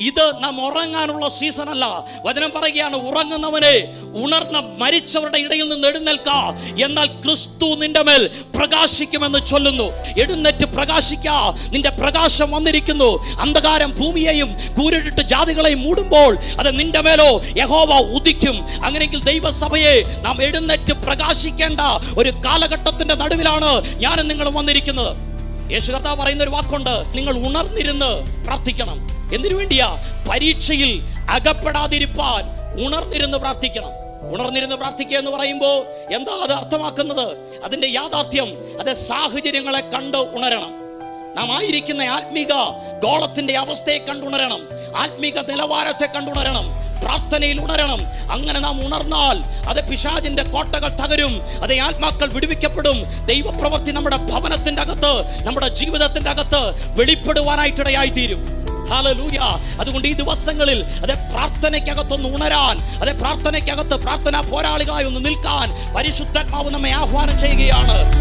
ഇത് നാം ഉറങ്ങാനുള്ള സീസൺ അല്ല. വചനം പറയുകയാണ് ഉറങ്ങുന്നവനെ ഉണർന്ന മരിച്ചവരുടെ ഇടയിൽ നിന്ന് എഴുന്നേൽക്ക. എന്നാൽ ക്രിസ്തു നിന്റെ മേൽ പ്രകാശിക്കുമെന്ന് ചൊല്ലുന്നു. എഴുന്നേറ്റ് പ്രകാശിക്ക. നിന്റെ പ്രകാശം വന്നിരിക്കുന്നു. അന്ധകാരം ഭൂമിയെയും കൂരിട്ടിട്ട് ജാതികളെയും മൂടുമ്പോൾ അത് നിന്റെ മേലോ യഹോവ ഉദിക്കും. അങ്ങനെയെങ്കിൽ ദൈവസഭയെ നാം എഴുന്നേറ്റ് പ്രകാശിക്കേണ്ട ഒരു കാലഘട്ടത്തിന്റെ നടുവിലാണ് ഞാനും നിങ്ങളും വന്നിരിക്കുന്നത്. യേശു കർത്താവ് പറയുന്ന ഒരു വാക്കുണ്ട് നിങ്ങൾ ഉണർന്നിരുന്ന് പ്രാർത്ഥിക്കണം. എന്തിനു വേണ്ടിയാ? പരീക്ഷയിൽ അകപ്പെടാതിരിപ്പാൻ ഉണർന്നിരുന്ന് പ്രാർത്ഥിക്കണം. ഉണർന്നിരുന്ന് പ്രാർത്ഥിക്കുക എന്ന് പറയുമ്പോൾ എന്താ അത് അർത്ഥമാക്കുന്നത്? അതിന്റെ യാഥാർത്ഥ്യം അത് സാഹചര്യങ്ങളെ കണ്ട് ഉണരണം. നാം ആയിരിക്കുന്ന ആത്മീക ഗോളത്തിന്റെ അവസ്ഥയെ കണ്ടുണരണം ആത്മീക നിലവാരത്തെ കണ്ടുണരണം പ്രാർത്ഥനയിൽ ഉണരണം. അങ്ങനെ നാം ഉണർന്നാൽ അത് പിശാജിന്റെ കോട്ടകൾ തകരും. അത് ആത്മാക്കൾ വിടുവിക്കപ്പെടും. ദൈവപ്രവൃത്തി നമ്മുടെ ഭവനത്തിന്റെ അകത്ത് നമ്മുടെ ജീവിതത്തിന്റെ അകത്ത് വെളിപ്പെടുവാനായിട്ടിടയായി തീരും അതുകൊണ്ട് ഈ ദിവസങ്ങളിൽ അതെ പ്രാർത്ഥനയ്ക്കകത്തൊന്ന് ഉണരാൻ അതെ പ്രാർത്ഥനയ്ക്കകത്ത് പ്രാർത്ഥനാ പോരാളികളായി ഒന്ന് നിൽക്കാൻ പരിശുദ്ധാത്മാവ് നമ്മെ ആഹ്വാനം ചെയ്യുകയാണ്.